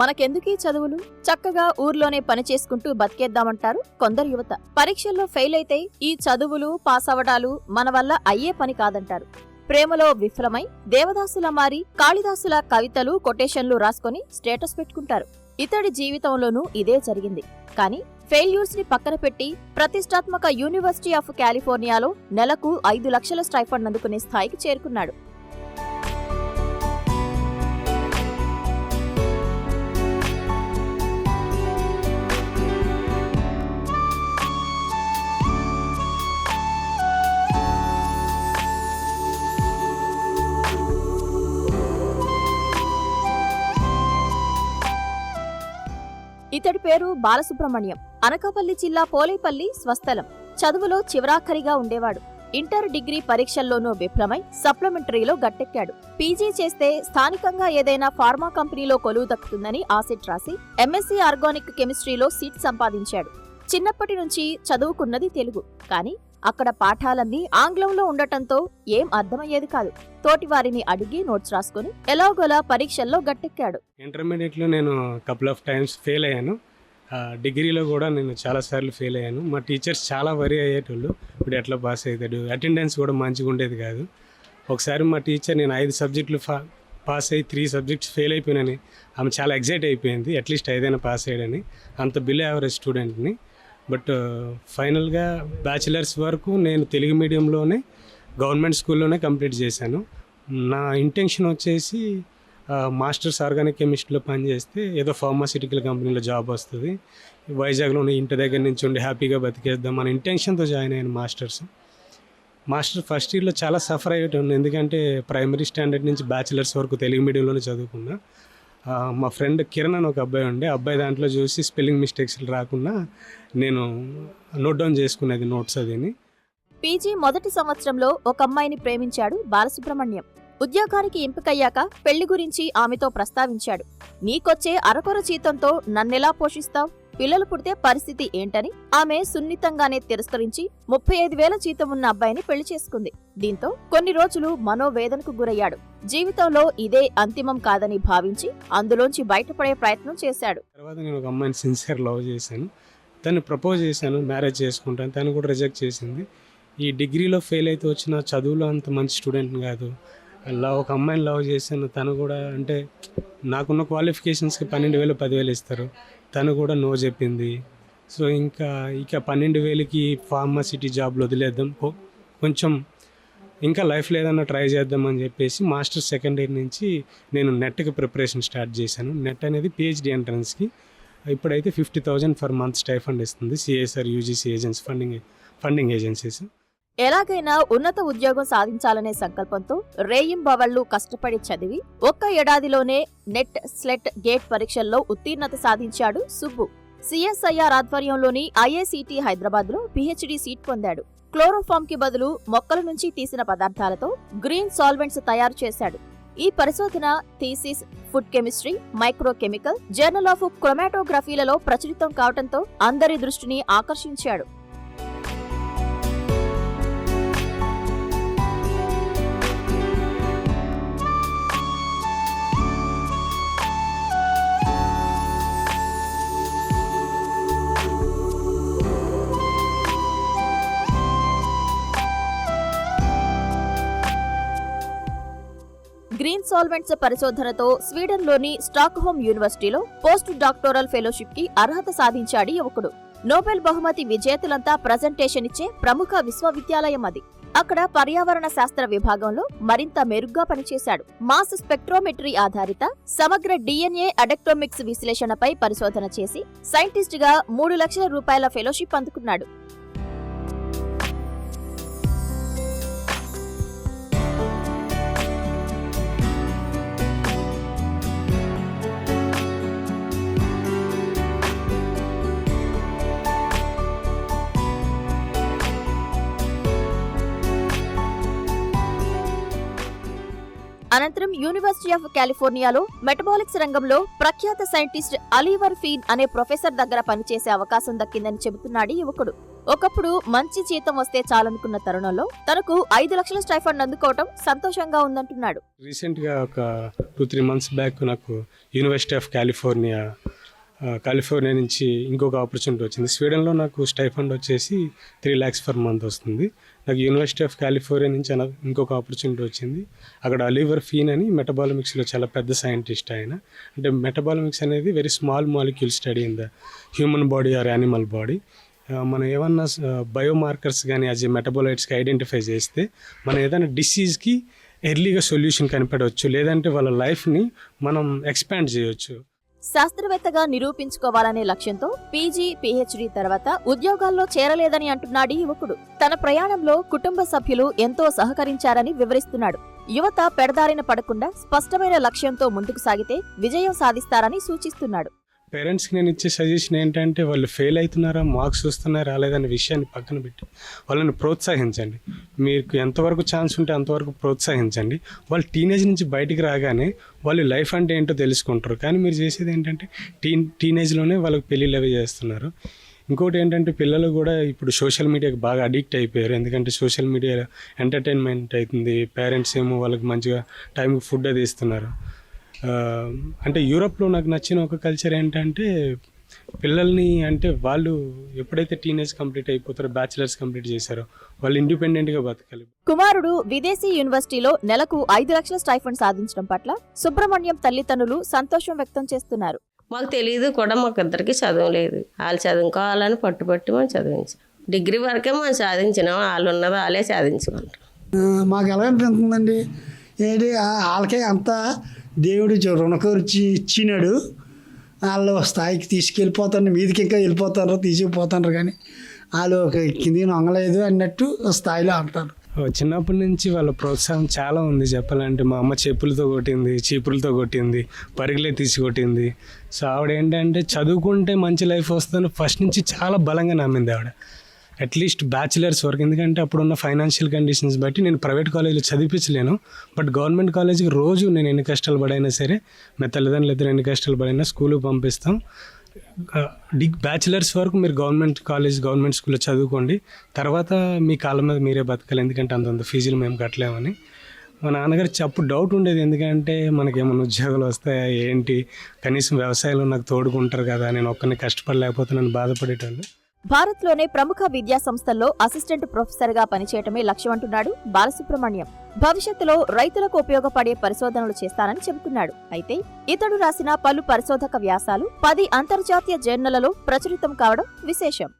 మనకెందుకీ చదువులు? చక్కగా ఊర్లోనే పని చేసుకుంటూ బతికేద్దామంటారు కొందరు యువత. పరీక్షల్లో ఫెయిల్ అయితే ఈ చదువులు పాస్ అవడాలు మన వల్ల అయ్యే పని కాదంటారు. ప్రేమలో విఫలమై దేవదాసుల మారి కాళిదాసుల కవితలు కొటేషన్లు రాసుకొని స్టేటస్ పెట్టుకుంటారు. ఇతడి జీవితంలోనూ ఇదే జరిగింది. కానీ ఫెయిల్యూర్స్ని పక్కన పెట్టి ప్రతిష్టాత్మక యూనివర్సిటీ ఆఫ్ కాలిఫోర్నియాలో నెలకు ఐదు లక్షల స్టైఫండ్ అందుకునే స్థాయికి చేరుకున్నాడు. ఇతడి పేరు బాలసుబ్రహ్మణ్యం. అనకాపల్లి జిల్లా పోలేపల్లి స్వస్థలం. చదువులో చివరాఖరిగా ఉండేవాడు. ఇంటర్ డిగ్రీ పరీక్షల్లోనూ విఫలమై సప్లిమెంటరీలో గట్టెక్కాడు. పీజీ చేస్తే స్థానికంగా ఏదైనా ఫార్మా కంపెనీలో కొలువు దక్కుతుందని ఆసెట్ రాసి ఎంఎస్సీ ఆర్గానిక్ కెమిస్ట్రీలో సీట్ సంపాదించాడు. చిన్నప్పటి నుంచి చదువుకున్నది తెలుగు. కానీ అక్కడ పాఠాలన్నీ ఆంగ్లంలో ఉండటంతో ఏం అర్థమయ్యేది కాదు. తోటివారిని అడిగి నోట్స్ రాసుకుని ఎలాగోలా పరీక్షల్లో గట్టెక్కాడు. ఇంటర్మీడియట్లో నేను కపుల్ ఆఫ్ టైమ్స్ ఫెయిల్ అయ్యాను. డిగ్రీలో కూడా నేను చాలాసార్లు ఫెయిల్ అయ్యాను. మా టీచర్స్ చాలా వరి అయ్యేటోళ్ళు. ఇప్పుడు ఎట్లా పాస్ అవుతాడు? అటెండెన్స్ కూడా మంచిగా ఉండేది కాదు. ఒకసారి మా టీచర్ నేను ఐదు సబ్జెక్టులు పాస్ అయ్యి త్రీ సబ్జెక్ట్స్ ఫెయిల్ అయిపోయినని ఆమె చాలా ఎగ్జైట్ అయిపోయింది. అట్లీస్ట్ ఐదైనా పాస్ అయ్యాడని. అంత బిలో యావరేజ్ స్టూడెంట్ని బట్ ఫైనల్గా బ్యాచిలర్స్ వరకు నేను తెలుగు మీడియంలోనే గవర్నమెంట్ స్కూల్లోనే కంప్లీట్ చేశాను. నా ఇంటెన్షన్ వచ్చేసి మాస్టర్స్ ఆర్గానిక్ కెమిస్ట్రీలో పనిచేస్తే ఏదో ఫార్మాసిటికల్ కంపెనీలో జాబ్ వస్తుంది. వైజాగ్లోనే ఇంటి దగ్గర నుంచి ఉండి హ్యాపీగా బతికేద్దాం అనే ఇంటెన్షన్తో జాయిన్ అయ్యాను మాస్టర్స్. మాస్టర్ ఫస్ట్ ఇయర్లో చాలా సఫర్ అయ్యేటండి ఎందుకంటే ప్రైమరీ స్టాండర్డ్ నుంచి బ్యాచిలర్స్ వరకు తెలుగు మీడియంలోనే చదువుకున్నా. మా ఫ్రెండ్ కిరణ్ అని ఒక అబ్బాయి ఉండే. అబ్బాయి దాంట్లో చూసి స్పెల్లింగ్ మిస్టేక్స్ రాకుండా నేను నోట్ డౌన్ చేసుకునేది నోట్స్ అదిని. పీజీ మొదటి సంవత్సరంలో ఒక అమ్మాయిని ప్రేమించాడు బాలసుబ్రహ్మణ్యం. ఉద్యోగానికి ఎంపికయ్యాక పెళ్ళి గురించి ఆమెతో ప్రస్తావించాడు. నీకొచ్చే అరకొర జీతంతో నన్నెలా పోషిస్తావు? పిల్లలు పుడితే పరిస్థితి ఏంటని ఆమె సున్నితంగానే తిరస్కరించి ముప్పై ఐదు వేల జీతం ఉన్న అబ్బాయిని పెళ్ళి చేసుకుంది. దీంతో కొన్ని రోజులు మనోవేదనకు గురయ్యాడు. జీవితంలో ఇదే అంతిమం కాదని భావించి అందులోంచి బయటపడే ప్రయత్నం చేశాడు. తర్వాత నేను ఒక అమ్మాయిని సిన్సియర్ లవ్ చేశాను. తను ప్రపోజ్ చేశాను మ్యారేజ్ చేసుకుంటాను. తను కూడా రిజెక్ట్ చేసింది. ఈ డిగ్రీలో ఫెయిల్ అయితే వచ్చిన చదువులో అంత మంచి స్టూడెంట్ కాదు. లవ్ ఒక అమ్మాయిని లవ్ చేశాను. తను కూడా అంటే నాకున్న క్వాలిఫికేషన్స్కి పన్నెండు వేలు పదివేలు ఇస్తారు. తను కూడా నో చెప్పింది. సో ఇంకా ఇక పన్నెండు వేలకి ఫార్మసిటీ జాబ్లో వదిలేద్దాం. కొంచెం ఇంకా లైఫ్లో లేదన్నా ట్రై చేద్దామని చెప్పేసి మాస్టర్ సెకండ్ ఇయర్ నుంచి నేను నెట్కి ప్రిపరేషన్ స్టార్ట్ చేశాను. నెట్ అనేది పిహెచ్డి ఎంట్రన్స్కి ఇప్పుడైతే fifty thousand for month stipend ఇస్తుంది. CSIR UGC agency funding funding agencies. ఎలాగైనా ఉన్నత ఉద్యోగం సాధించాలనే సంకల్పంతో రేయింబవళ్ళు కష్టపడి చదివి ఒక్క ఏడాదిలోనే నెట్ స్లెట్ గేట్ పరీక్షల్లో ఉత్తీర్ణత సాధించాడు సుబ్బు. సిఎస్ఐఆర్ ఆధ్వర్యంలోని ఐఏసీటీ హైదరాబాద్లో పిహెచ్డి సీట్ పొందాడు. క్లోరోఫామ్కి బదులు మొక్కల నుంచి తీసిన పదార్థాలతో గ్రీన్ సాల్వెంట్స్ తయారు చేశాడు. ఈ పరిశోధన thesis food chemistry microchemical journal of క్రొమాటోగ్రఫీలలో ప్రచురితం కావడంతో అందరి దృష్టిని ఆకర్షించాడు. సాల్వెంట్స్ పరిశోధనతో స్వీడన్లోని స్టాక్హోమ్ యూనివర్సిటీలో పోస్ట్ డాక్టోరల్ ఫెలోషిప్కి అర్హత సాధించాడు యువకుడు. నోబెల్ బహుమతి విజేతలంతా ప్రజెంటేషన్ ఇచ్చే ప్రముఖ విశ్వవిద్యాలయం అది. అక్కడ పర్యావరణ శాస్త్ర విభాగంలో మరింత మెరుగ్గా పనిచేశాడు. మాస్ స్పెక్ట్రోమెట్రీ ఆధారిత సమగ్ర డిఎన్ఏ అడెక్టోమిక్స్ విశ్లేషణపై పరిశోధన చేసి సైంటిస్ట్గా మూడు లక్షల రూపాయల ఫెలోషిప్ అందుకున్నాడు. అనంతరం యూనివర్సిటీ ఆఫ్ కాలిఫోర్నియాలో మెటబాలిక్స్ రంగంలో ప్రఖ్యాత సైంటిస్ట్ అలీవర్ ఫీన్ అనే ప్రొఫెసర్ దగ్గర పనిచేసే అవకాశం దక్కిందని చెబుతున్నాడు ఈ యువకుడు. ఒకప్పుడు మంచి జీతం వస్తే చాలనుకున్న తరుణంలో తనకు ఐదు లక్షల స్టైఫండ్ అందుకోవటం సంతోషంగా ఉందంటున్నాడు. రీసెంట్గా ఒక టూ త్రీ మంత్స్ బ్యాక్ నాకు యూనివర్సిటీ ఆఫ్ కాలిఫోర్నియా కాలిఫోర్నియా నుంచి ఇంకొక ఆపర్చునిటీ వచ్చింది. స్వీడన్లో నాకు స్టైఫండ్ వచ్చేసి త్రీ ల్యాక్స్ పర్ మంత్ వస్తుంది. నాకు యూనివర్సిటీ ఆఫ్ కాలిఫోర్నియా నుంచి ఇంకొక ఆపర్చునిటీ వచ్చింది. అక్కడ అలివర్ ఫీన్ అని మెటబాలమిక్స్లో చాలా పెద్ద సైంటిస్ట్ ఆయన. అంటే మెటబాలమిక్స్ అనేది very small molecule study in the human body or animal body మనం ఏమన్నా బయోమార్కర్స్ కానీ యాజ్ ఏ మెటబోలైట్స్కి ఐడెంటిఫై చేస్తే మనం ఏదైనా డిసీజ్కి ఎర్లీగా సొల్యూషన్ కనిపెట్టవచ్చు లేదంటే వాళ్ళ లైఫ్ని మనం ఎక్స్పాండ్ చేయవచ్చు శాస్త్రవేత్తగా నిరూపించుకోవాలనే లక్ష్యంతో పీజీ పీహెచ్డీ తర్వాత ఉద్యోగాల్లో చేరలేదని అంటున్నాడు యువకుడు. తన ప్రయాణంలో కుటుంబ సభ్యులు ఎంతో సహకరించారని వివరిస్తున్నాడు. యువత పెడదారిన పడకుండా స్పష్టమైన లక్ష్యంతో ముందుకు సాగితే విజయం సాధిస్తారని సూచిస్తున్నాడు. పేరెంట్స్కి నేను ఇచ్చే సజెషన్ ఏంటంటే వాళ్ళు ఫెయిల్ అవుతున్నారా మార్క్స్ వస్తున్నారా రాలేదనే విషయాన్ని పక్కన పెట్టి వాళ్ళని ప్రోత్సహించండి. మీకు ఎంతవరకు ఛాన్స్ ఉంటే అంతవరకు ప్రోత్సహించండి. వాళ్ళు టీనేజ్ నుంచి బయటికి రాగానే వాళ్ళు లైఫ్ అంటే ఏంటో తెలుసుకుంటారు. కానీ మీరు చేసేది ఏంటంటే టీన్ టీనేజ్లోనే వాళ్ళకి పెళ్ళిళ్ళు అవి చేస్తున్నారు. ఇంకోటి ఏంటంటే పిల్లలు కూడా ఇప్పుడు సోషల్ మీడియాకి బాగా అడిక్ట్ అయిపోయారు. ఎందుకంటే సోషల్ మీడియా ఎంటర్టైన్మెంట్ అవుతుంది. పేరెంట్స్ ఏమో వాళ్ళకి మంచిగా టైంకి ఫుడ్ అది ఇస్తున్నారు. అంటే యూరోప్లో నాకు నచ్చిన ఒక కల్చర్ ఏంటంటే పిల్లల్ని అంటే వాళ్ళు ఎప్పుడైతే టీనేజ్ కంప్లీట్ అయిపోతారో బ్యాచిలర్స్ కంప్లీట్ చేశారో వాళ్ళు ఇండిపెండెంట్గా బతకాలి. కుమారుడు విదేశీ యూనివర్సిటీలో నెలకు ఐదు లక్షల స్టైఫండ్ సాధించడం పట్ల సుబ్రహ్మణ్యం తల్లిదండ్రులు సంతోషం వ్యక్తం చేస్తున్నారు. మాకు తెలియదు కూడా మాకు ఇద్దరికి చదువు లేదు. వాళ్ళు చదువుకోవాలని పట్టుబట్టి మనం చదివించాం. డిగ్రీ వరకే మనం సాధించినాం. వాళ్ళు ఉన్నది వాళ్ళే సాధించుకుంటాం మాకు ఎలా అనిపిస్తుందండి? ఏంటి వాళ్ళకే అంత దేవుడు రుణకూర్చి ఇచ్చినాడు. వాళ్ళు స్థాయికి తీసుకెళ్ళిపోతాను మీదికి ఇంకా వెళ్ళిపోతారు తీసుకుపోతారు కానీ వాళ్ళు ఒక కింది నొంగలేదు అన్నట్టు స్థాయిలో అంటారు. చిన్నప్పటి నుంచి వాళ్ళ ప్రోత్సాహం చాలా ఉంది చెప్పాలంటే. మా అమ్మ చెప్పులతో కొట్టింది చీపులతో కొట్టింది పరుగులే తీసి కొట్టింది. సో ఆవిడ ఏంటంటే చదువుకుంటే మంచి లైఫ్ వస్తుందని ఫస్ట్ నుంచి చాలా బలంగా నమ్మింది ఆవిడ. అట్లీస్ట్ బ్యాచిలర్స్ వరకు ఎందుకంటే అప్పుడున్న ఫైనాన్షియల్ కండిషన్స్ బట్టి నేను ప్రైవేట్ కాలేజీలో చదివించలేను. బట్ గవర్నమెంట్ కాలేజీకి రోజు నేను ఎన్ని కష్టాలు పడైనా సరే మా తల్లిదండ్రులు ఇద్దరు ఎన్ని కష్టాలు పడైనా స్కూల్కి పంపిస్తాం. డిగ్ బ్యాచిలర్స్ వరకు మీరు గవర్నమెంట్ కాలేజ్ గవర్నమెంట్ స్కూల్లో చదువుకోండి. తర్వాత మీ కాళ్ళ మీద మీరే బతకాలి ఎందుకంటే అంతంత ఫీజులు మేము కట్టలేమని. మా నాన్నగారు అప్పుడు డౌట్ ఉండేది. ఎందుకంటే మనకేమైనా ఉద్యోగాలు వస్తాయా ఏంటి? కనీసం వ్యవసాయంలో నాకు తోడుకుంటారు కదా నేను ఒక్కరిని కష్టపడలేకపోతున్నాను బాధపడేటోళ్ళు. భారత్లోనే ప్రముఖ విద్యా సంస్థల్లో అసిస్టెంట్ ప్రొఫెసర్గా పనిచేయటమే లక్ష్యమంటున్నాడు బాలసుబ్రహ్మణ్యం. భవిష్యత్తులో రైతులకు ఉపయోగపడే పరిశోధనలు చేస్తానని చెబుతున్నాడు. అయితే ఇతడు రాసిన పలు పరిశోధక వ్యాసాలు పది అంతర్జాతీయ జర్నలలో ప్రచురితం కావడం విశేషం.